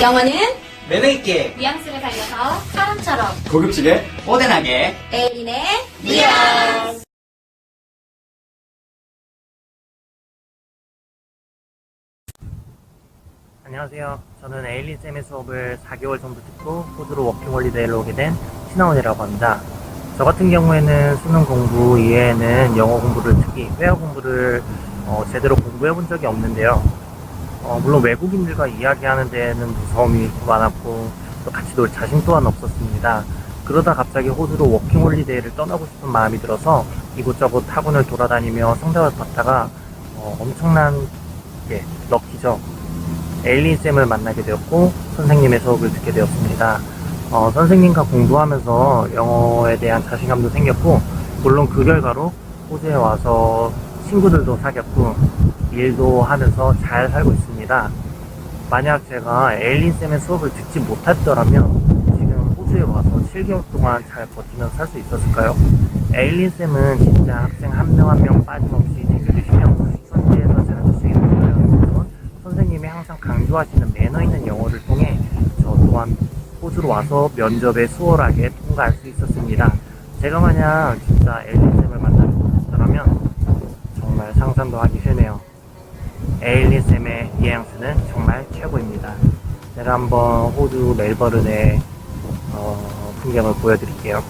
영어는 매너 있게 뉘앙스를 살려서 사람처럼 고급지게 모던하게 에일린의 뉘앙스 안녕하세요. 저는 에일린 쌤의 수업을 4개월 전부터 듣고 호주로 워킹홀리데이로 오게 된 신하원이라고 합니다. 저 같은 경우에는 수능 공부 이외에는 영어 공부를 특히 회화 공부를 어, 제대로 공부해 본 적이 없는데요. 어, 물론 외국인들과 이야기하는 데에는 무서움이 많았고 또 같이 놀 자신 또한 없었습니다. 그러다 갑자기 호주로 워킹홀리데이를 떠나고 싶은 마음이 들어서 이곳저곳 학원을 돌아다니며 상담을 받다가 어, 엄청난 예, 럭키죠. 에일린 쌤을 만나게 되었고 선생님의 수업을 듣게 되었습니다. 어, 선생님과 공부하면서 영어에 대한 자신감도 생겼고 물론 그 결과로 호주에 와서 친구들도 사귀었고 일도 하면서 잘 살고 있습니다. 만약 제가 에일린 쌤의 수업을 듣지 못했더라면 지금 호주에 와서 7개월 동안 잘 버티면서 살 수 있었을까요? 에일린 쌤은 진짜 학생 한 명 한 명 빠짐없이 챙겨주시며 현지에서 되고요. 물론 선생님이 항상 강조하시는 매너 있는 영어를 통해 저 또한 호주로 와서 면접에 수월하게 통과할 수 있었습니다. 제가 만약 진짜 에일린쌤을 만나지 못했더라면 정말 상상도 하기 싫네요. 에일린쌤의 뉘앙스는 정말 최고입니다. 제가 한번 호주 멜버른의 어, 풍경을 보여드릴게요.